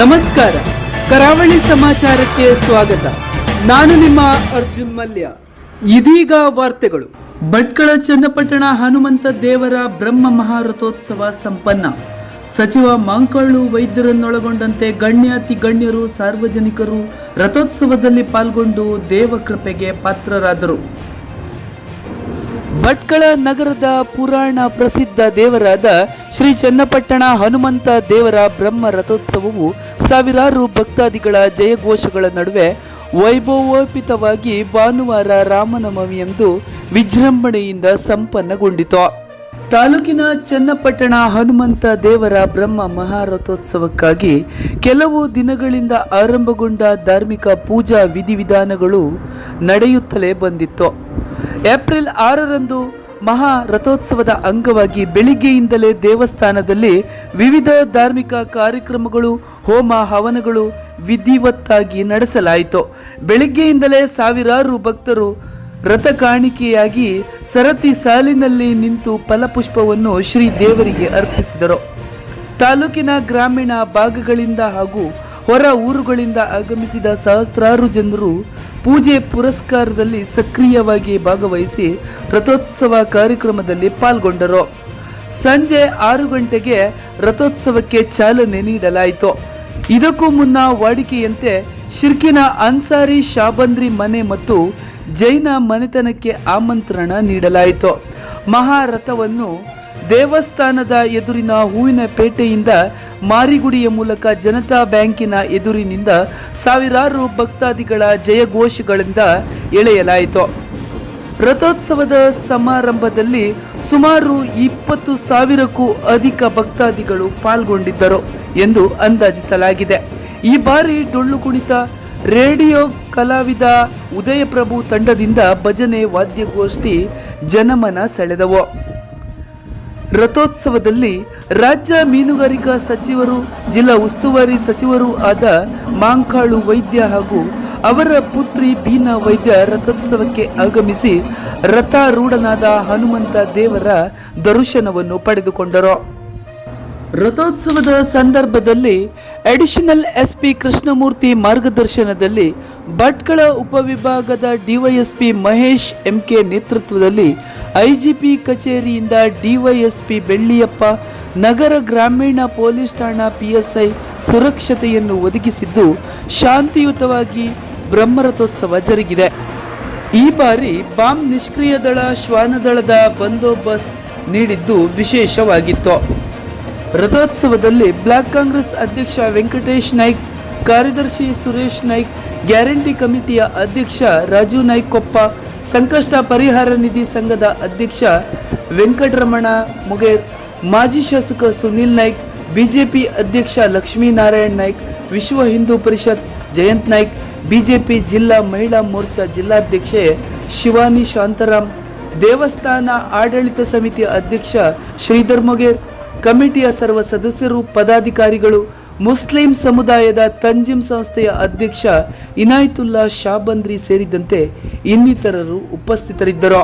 ನಮಸ್ಕಾರ. ಕರಾವಳಿ ಸಮಾಚಾರಕ್ಕೆ ಸ್ವಾಗತ. ನಾನು ನಿಮ್ಮ ಅರ್ಜುನ್ ಮಲ್ಯ. ಇದೀಗ ವಾರ್ತೆಗಳು. ಭಟ್ಕಳ ಚನ್ನಪಟ್ಟಣ ಹನುಮಂತ ದೇವರ ಬ್ರಹ್ಮ ಮಹಾರಥೋತ್ಸವ ಸಂಪನ್ನ. ಸಚಿವ ಮಾಂಕಳ್ಳು ವೈದ್ಯರನ್ನೊಳಗೊಂಡಂತೆ ಗಣ್ಯಾತಿ ಗಣ್ಯರು ಸಾರ್ವಜನಿಕರು ರಥೋತ್ಸವದಲ್ಲಿ ಪಾಲ್ಗೊಂಡು ದೇವಕೃಪೆಗೆ ಪಾತ್ರರಾದರು. ಭಟ್ಕಳ ನಗರದ ಪುರಾಣ ಪ್ರಸಿದ್ಧ ದೇವರಾದ ಶ್ರೀ ಚನ್ನಪಟ್ಟಣ ಹನುಮಂತ ದೇವರ ಬ್ರಹ್ಮ ರಥೋತ್ಸವವು ಸಾವಿರಾರು ಭಕ್ತಾದಿಗಳ ಜಯಘೋಷಗಳ ನಡುವೆ ವೈಭವೋಪಿತವಾಗಿ ಭಾನುವಾರ ರಾಮನವಮಿಯಂದು ವಿಜೃಂಭಣೆಯಿಂದ ಸಂಪನ್ನಗೊಂಡಿತು. ತಾಲೂಕಿನ ಚನ್ನಪಟ್ಟಣ ಹನುಮಂತ ದೇವರ ಬ್ರಹ್ಮ ಮಹಾರಥೋತ್ಸವಕ್ಕಾಗಿ ಕೆಲವು ದಿನಗಳಿಂದ ಆರಂಭಗೊಂಡ ಧಾರ್ಮಿಕ ಪೂಜಾ ವಿಧಿವಿಧಾನಗಳು ನಡೆಯುತ್ತಲೇ ಬಂದಿತ್ತು. ಏಪ್ರಿಲ್ ಆರರಂದು ಮಹಾ ರಥೋತ್ಸವದ ಅಂಗವಾಗಿ ಬೆಳಿಗ್ಗೆಯಿಂದಲೇ ದೇವಸ್ಥಾನದಲ್ಲಿ ವಿವಿಧ ಧಾರ್ಮಿಕ ಕಾರ್ಯಕ್ರಮಗಳು, ಹೋಮ ಹವನಗಳು ವಿಧಿವತ್ತಾಗಿ ನಡೆಸಲಾಯಿತು. ಬೆಳಿಗ್ಗೆಯಿಂದಲೇ ಸಾವಿರಾರು ಭಕ್ತರು ರಥ ಕಾಣಿಕೆಯಾಗಿ ಸರತಿ ಸಾಲಿನಲ್ಲಿ ನಿಂತು ಫಲಪುಷ್ಪವನ್ನು ಶ್ರೀ ದೇವರಿಗೆ ಅರ್ಪಿಸಿದರು. ತಾಲೂಕಿನ ಗ್ರಾಮೀಣ ಭಾಗಗಳಿಂದ ಹಾಗೂ ಹೊರ ಊರುಗಳಿಂದ ಆಗಮಿಸಿದ ಸಹಸ್ರಾರು ಜನರು ಪೂಜೆ ಪುರಸ್ಕಾರದಲ್ಲಿ ಸಕ್ರಿಯವಾಗಿ ಭಾಗವಹಿಸಿ ರಥೋತ್ಸವ ಕಾರ್ಯಕ್ರಮದಲ್ಲಿ ಪಾಲ್ಗೊಂಡರು. ಸಂಜೆ ಆರು ಗಂಟೆಗೆ ರಥೋತ್ಸವಕ್ಕೆ ಚಾಲನೆ ನೀಡಲಾಯಿತು. ಇದಕ್ಕೂ ಮುನ್ನ ವಾಡಿಕೆಯಂತೆ ಶಿರ್ಕಿನ ಅನ್ಸಾರಿ ಶಾಬಂದ್ರಿ ಮನೆ ಮತ್ತು ಜೈನ ಮನೆತನಕ್ಕೆ ಆಮಂತ್ರಣ ನೀಡಲಾಯಿತು. ಮಹಾರಥವನ್ನು ದೇವಸ್ಥಾನದ ಎದುರಿನ ಹೂವಿನ ಪೇಟೆಯಿಂದ ಮಾರಿಗುಡಿಯ ಮೂಲಕ ಜನತಾ ಬ್ಯಾಂಕಿನ ಎದುರಿನಿಂದ ಸಾವಿರಾರು ಭಕ್ತಾದಿಗಳ ಜಯಘೋಷಗಳಿಂದ ಎಳೆಯಲಾಯಿತು. ರಥೋತ್ಸವದ ಸಮಾರಂಭದಲ್ಲಿ ಸುಮಾರು ಇಪ್ಪತ್ತು ಸಾವಿರಕ್ಕೂ ಅಧಿಕ ಭಕ್ತಾದಿಗಳು ಪಾಲ್ಗೊಂಡಿದ್ದರು ಎಂದು ಅಂದಾಜಿಸಲಾಗಿದೆ. ಈ ಬಾರಿ ಡೊಳ್ಳು ಕುಣಿತ, ರೇಡಿಯೋ ಕಲಾವಿದ ಉದಯಪ್ರಭು ತಂಡದಿಂದ ಭಜನೆ ವಾದ್ಯಗೋಷ್ಠಿ ಜನಮನ ಸೆಳೆದವು. ರಥೋತ್ಸವದಲ್ಲಿ ರಾಜ್ಯ ಮೀನುಗಾರಿಕಾ ಸಚಿವರು, ಜಿಲ್ಲಾ ಉಸ್ತುವಾರಿ ಸಚಿವರು ಆದ ಮಾಂಕಾಳು ವೈದ್ಯ ಹಾಗೂ ಅವರ ಪುತ್ರಿ ಬೀನಾ ವೈದ್ಯ ರಥೋತ್ಸವಕ್ಕೆ ಆಗಮಿಸಿ ರಥಾರೂಢನಾದ ಹನುಮಂತ ದೇವರ ದರ್ಶನವನ್ನು ಪಡೆದುಕೊಂಡರು. ರಥೋತ್ಸವದ ಸಂದರ್ಭದಲ್ಲಿ ಅಡಿಷನಲ್ ಎಸ್ಪಿ ಕೃಷ್ಣಮೂರ್ತಿ ಮಾರ್ಗದರ್ಶನದಲ್ಲಿ ಭಟ್ಕಳ ಉಪವಿಭಾಗದ ಡಿವೈಎಸ್ಪಿ ಮಹೇಶ್ ಎಂಕೆ ನೇತೃತ್ವದಲ್ಲಿ ಐಜಿಪಿ ಕಚೇರಿಯಿಂದ ಡಿವೈಎಸ್ಪಿ ಬೆಳ್ಳಿಯಪ್ಪ, ನಗರ ಗ್ರಾಮೀಣ ಪೊಲೀಸ್ ಠಾಣಾ ಪಿಎಸ್ಐ ಸುರಕ್ಷತೆಯನ್ನು ಒದಗಿಸಿದ್ದು ಶಾಂತಿಯುತವಾಗಿ ಬ್ರಹ್ಮರಥೋತ್ಸವ ಜರುಗಿದೆ. ಈ ಬಾರಿ ಬಾಂಬ್ ನಿಷ್ಕ್ರಿಯ ದಳ, ಶ್ವಾನದಳದ ಬಂದೋಬಸ್ತ್ ನೀಡಿದ್ದು ವಿಶೇಷವಾಗಿತ್ತು. ರಥೋತ್ಸವದಲ್ಲಿ ಬ್ಲಾಕ್ ಕಾಂಗ್ರೆಸ್ ಅಧ್ಯಕ್ಷ ವೆಂಕಟೇಶ್ ನಾಯ್ಕ್, ಕಾರ್ಯದರ್ಶಿ ಸುರೇಶ್ ನಾಯ್ಕ್, ಗ್ಯಾರಂಟಿ ಕಮಿಟಿಯ ಅಧ್ಯಕ್ಷ ರಾಜು ನಾಯ್ಕ್ ಕೊಪ್ಪ ಸಂಕಷ್ಟ ಪರಿಹಾರ ನಿಧಿ ಸಂಘದ ಅಧ್ಯಕ್ಷ ವೆಂಕಟರಮಣ ಮುಗೇರ್, ಮಾಜಿ ಶಾಸಕ ಸುನೀಲ್ ನಾಯ್ಕ್, ಬಿಜೆಪಿ ಅಧ್ಯಕ್ಷ ಲಕ್ಷ್ಮೀನಾರಾಯಣ್ ನಾಯ್ಕ್, ವಿಶ್ವ ಹಿಂದೂ ಪರಿಷತ್ ಜಯಂತ್ ನಾಯ್ಕ್, ಬಿಜೆಪಿ ಜಿಲ್ಲಾ ಮಹಿಳಾ ಮೋರ್ಚಾ ಜಿಲ್ಲಾಧ್ಯಕ್ಷೆ ಶಿವಾನಿ ಶಾಂತರಾಮ್, ದೇವಸ್ಥಾನ ಆಡಳಿತ ಸಮಿತಿ ಅಧ್ಯಕ್ಷ ಶ್ರೀಧರ್ ಮೊಗೇರ್ ಕಮಿಟಿಯ ಸರ್ವ ಸದಸ್ಯರು ಪದಾಧಿಕಾರಿಗಳು ಮುಸ್ಲಿಂ ಸಮುದಾಯದ ತಂಜಿಮ್ ಸಂಸ್ಥೆಯ ಅಧ್ಯಕ್ಷ ಇನಾಯತುಲ್ಲಾ ಶಾಬಂದ್ರಿ ಸೇರಿದಂತೆ ಇನ್ನಿತರರು ಉಪಸ್ಥಿತರಿದ್ದರು.